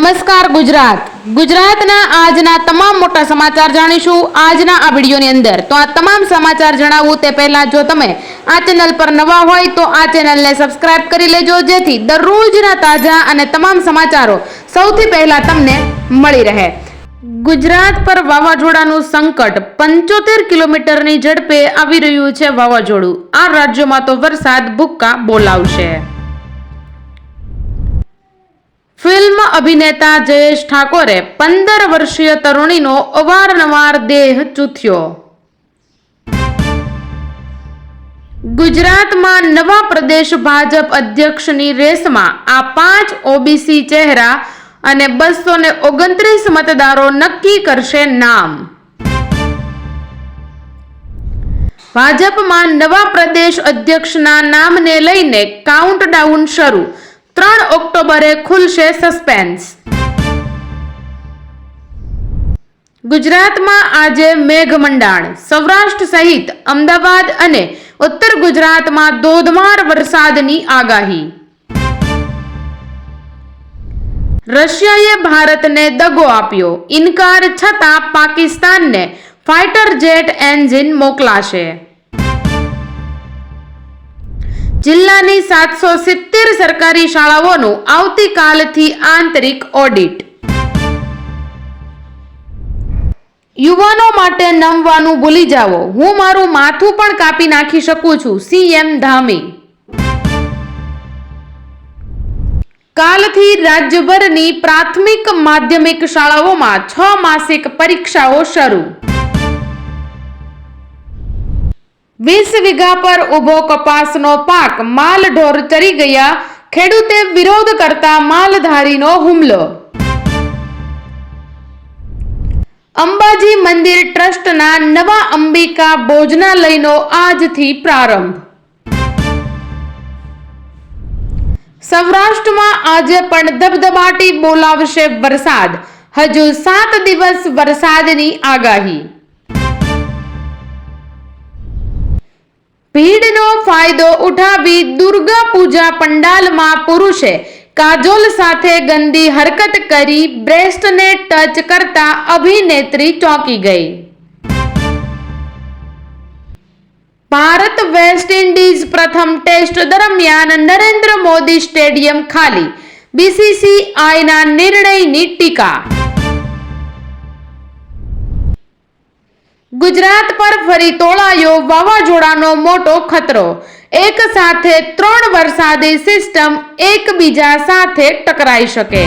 નમસ્કાર ગુજરાત. ગુજરાતના આજના તમામ મોટા સમાચાર જાણીશું આજના આ વિડીયોની અંદર. તો આ તમામ સમાચાર જણાવું તે પહેલા જો તમે આ ચેનલ પર નવા હોય તો આ ચેનલને સબસ્ક્રાઇબ કરી લેજો, જેથી દરરોજના તાજા અને તમામ સમાચારો સૌથી પહેલા તમને મળી રહે. ગુજરાત પર વાવાઝોડાનું સંકટ પંચોતેર કિલોમીટરની ઝડપે આવી રહ્યું છે વાવાઝોડું. આ રાજ્યોમાં તો વરસાદ ભૂક્કા બોલાવશે. ફિલ્મ અભિનેતા જયેશ ઠાકોરે પંદર વર્ષીય તરુણીનો અવારનવાર દેહ ચૂથ્યો. ગુજરાતમાં નવા પ્રદેશ ભાજપ અધ્યક્ષની રેસમાં આ પાંચ ઓબીસી ચહેરા અને બસો ને ઓગણત્રીસ મતદારો નક્કી કરશે નામ. ભાજપમાં નવા પ્રદેશ અધ્યક્ષના નામને લઈને કાઉન્ટડાઉન શરૂ. ત્રણ ઓક્ટોબરે ખુલશે સસ્પેન્સ. ગુજરાતમાં આજે મેઘમંડાણ. સૌરાષ્ટ્ર સહિત અમદાવાદ અને ઉત્તર ગુજરાતમાં ધોધમાર વરસાદની આગાહી. રશિયાએ ભારતને દગો આપ્યો. ઇનકાર છતાં પાકિસ્તાનને ફાઇટર જેટ એન્જિન મોકલાશે. જિલ્લાની સાતસો સિત્તેર સરકારી શાળાઓનું આવતીકાલથી આંતરિક ઓડિટ. યુવાનો માટે નમવાનું ભૂલી જાઓ. હું મારું માથું પણ કાપી નાખી શકું છું. સીએમ ધામી. કાલથી રાજ્યભરની પ્રાથમિક માધ્યમિક શાળાઓમાં છ માસિક પરીક્ષાઓ શરૂ. વીસ વીઘા પર ઊભો કપાસનો પાક માલ ઢોર ચરી ગયા. ખેડૂતે વિરોધ કરતા માલધારીનો હુમલો. અંબાજી મંદિર ટ્રસ્ટના નવા અંબિકા ભોજનાલયનો આજથી પ્રારંભ. સૌરાષ્ટ્રમાં આજે પણ ધબધબાટી બોલાવશે વરસાદ. હજુ સાત દિવસ વરસાદની આગાહી. ભીડનો ફાયદો ઉઠાવી દુર્ગા પૂજા પંડાલમાં પુરુષે કાજોલ સાથે ગંદી હરકત કરી બ્રેસ્ટને ટચ કરતા અભિનેત્રી ચોંકી ગઈ. ભારત વેસ્ટ ઇન્ડિઝ પ્રથમ ટેસ્ટ દરમિયાન નરેન્દ્ર મોદી સ્ટેડિયમ ખાલી, બીસીસીઆઈના નિર્ણયની ટીકા. ગુજરાત પર ફરી તોળાયો વાવાઝોડાનો મોટો ખતરો. એક સાથે ત્રણ વરસાદી સિસ્ટમ એકબીજા સાથે ટકરાઈ શકે.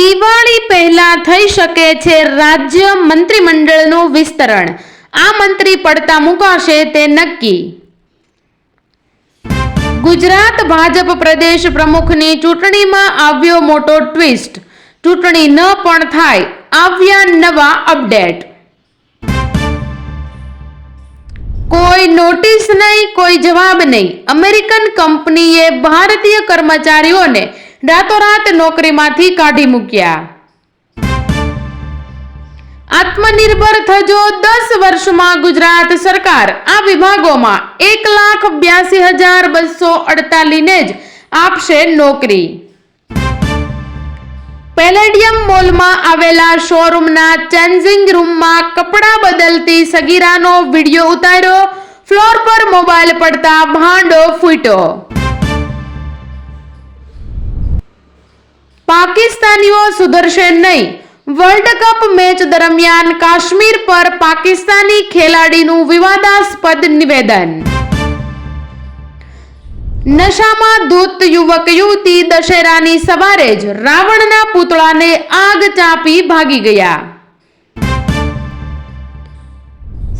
દિવાળી પહેલા થઈ શકે છે રાજ્ય મંત્રીમંડળનું વિસ્તરણ. આ મંત્રી પડતા મુકાશે તે નક્કી. ગુજરાત ભાજપ પ્રદેશ પ્રમુખની ચૂંટણીમાં આવ્યો મોટો ટ્વિસ્ટ. ચૂંટણી ન પણ થાય આવ્યા નવા અપડેટ. કોઈ નોટિસ નહીં, કોઈ જવાબ નહીં. અમેરિકન કંપનીએ ભારતીય કર્મચારીઓને રાતોરાત નોકરીમાંથી કાઢી મૂક્યા. આત્મનિર્ભર થજો દસ વર્ષમાં ગુજરાત સરકાર. આ વિભાગોમાં એક લાખ બ્યાસી હજાર બસો અડતાલીને જ આપશે નોકરી. પેલેડિયમ મોલમાં આવેલા શોરૂમના ચેન્જિંગ રૂમમાં કપડાં બદલતી સગીરાનો વીડિયો ઉતાર્યો. ફ્લોર પર મોબાઈલ પડતા ભાંડો ફૂટ્યો. પાકિસ્તાનીઓ સુધરશે નહીં. વર્લ્ડ કપ મેચ દરમિયાન કાશ્મીર પર પાકિસ્તાની ખેલાડીનું વિવાદાસ્પદ નિવેદન. નશામાં ધૂત યુવક યુવતી દશેરાની સવારે જ રાવણના પૂતળાને આગ ચાપી ભાગી ગયા.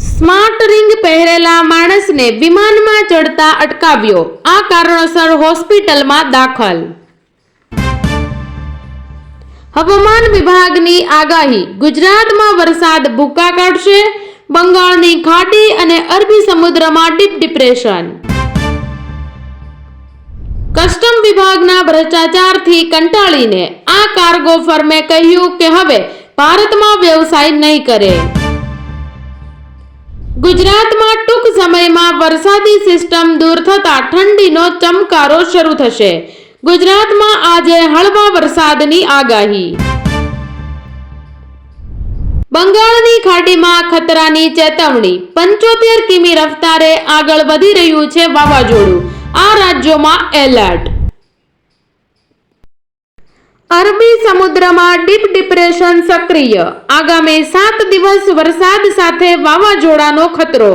સ્માર્ટ રિંગ પહેરેલા માણસને વિમાનમાં ચડતા અટકાવ્યો. આ કારણોસર હોસ્પિટલમાં દાખલ. હવામાન વિભાગની આગાહી. ગુજરાતમાં વરસાદ ભૂકા કાઢશે, બંગાળની ખાડી અને અરબી સમુદ્રમાં ડીપ ડિપ્રેશન. કસ્ટમ વિભાગના ભ્રષ્ટાચારથી કંટાળીને આ કાર્ગો ફર્મે કહ્યું કે હવે ભારતમાં વ્યવસાય નહીં કરે. ગુજરાતમાં ટૂંક સમયમાં વરસાદી સિસ્ટમ દૂર થતા ઠંડીનો ચમકારો શરૂ થશે. ગુજરાતમાં આજે હળવા વરસાદની આગાહી. બંગાળની ખાડીમાં ખતરાની ચેતવણી. પંચોતેર કિમી રફતારે આગળ વધી રહ્યું છે વાવાઝોડું. આ રાજ્યોમાં એલર્ટ. અરબી સમુદ્રમાં ડીપ ડિપ્રેશન સક્રિય. આગામી સાત દિવસ વરસાદ સાથે વાવાઝોડાનો ખતરો.